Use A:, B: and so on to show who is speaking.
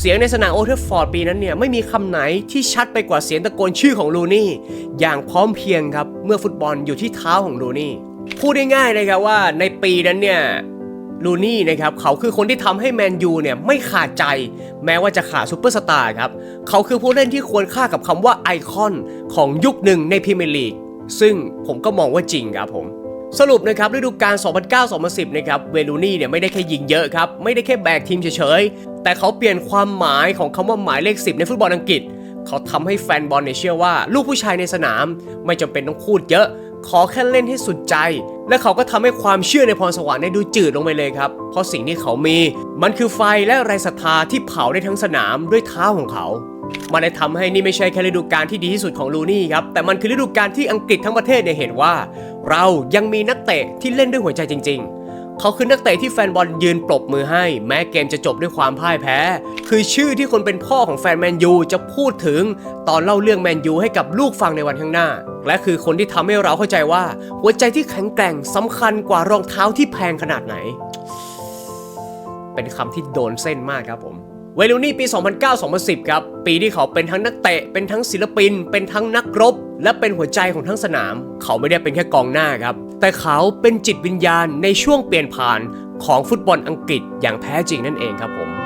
A: เสียงในสนามโอเทอร์ฟอร์ดปีนั้นเนี่ยไม่มีคำไหนที่ชัดไปกว่าเสียงตะโกนชื่อของลูนี่อย่างพร้อมเพรียงครับเมื่อฟุตบอลอยู่ที่เท้าของลูนี่พูดได้ง่ายๆนะครับว่าในปีนั้นเนี่ยลูนี่นะครับเขาคือคนที่ทำให้แมนยูเนี่ยไม่ขาดใจ แม้ว่าจะขาดซูเปอร์สตาร์ครับ เขาคือผู้เล่นที่ควรค่ากับคำว่าไอคอนของยุคหนึ่งในพรีเมียร์ลีกซึ่งผมก็มองว่าจริงครับผม สรุปนะครับฤดูกาล 2009-2010 นะครับเวลูนี่เนี่ยไม่ได้แค่ยิงเยอะครับ ไม่ได้แค่แบกทีมเฉย แต่เขาเปลี่ยนความหมายของคำว่าหมายเลข 10 ในฟุตบอลอังกฤษ เขาทำให้แฟนบอลเนี่ยเชื่อว่า ลูกผู้ชายในสนาม ไม่จำเป็นต้องพูดเยอะ ขอแค่เล่นให้สุดใจ และเขาก็ทำให้ความเชื่อในพรสวรรค์เนี่ยดูจืดลงไปเลยครับ เพราะสิ่งที่เขามี มันคือไฟและแรงศรัทธาที่เผาได้ทั้งสนามด้วยเท้าของเขามันได้ทำให้นี่ไม่ใช่แค่ฤดูกาลที่ดีที่สุดของลูนี่ครับ แต่มันคือฤดูกาลที่อังกฤษทั้งประเทศเนี่ยเห็นว่า เรายังมีนักเตะที่เล่นด้วยหัวใจจริง ๆ เขาคือนักเตะที่แฟนบอลยืนปรบมือให้ แม้เกมจะจบด้วยความพ่ายแพ้ คือชื่อที่คนเป็นพ่อของแฟนแมนยูจะพูดถึงตอนเล่าเรื่องแมนยูให้กับลูกฟังในวันข้างหน้า และคือคนที่ทำให้เราเข้าใจว่า หัวใจที่แข็งแกร่งสำคัญกว่ารองเท้าที่แพงขนาดไหน เป็นคำที่โดนเส้นมากครับผม เวลูนี่ปี 2009-2010 ครับ ปีที่เขาเป็นทั้งนักเตะ เป็นทั้งศิลปิน เป็นทั้งนักรบ และเป็นหัวใจของทั้งสนาม เขาไม่ได้เป็นแค่กองหน้าครับ แต่เขาเป็นจิตวิญญาณในช่วงเปลี่ยนผ่านของฟุตบอลอังกฤษอย่างแท้จริงนั่นเองครับผม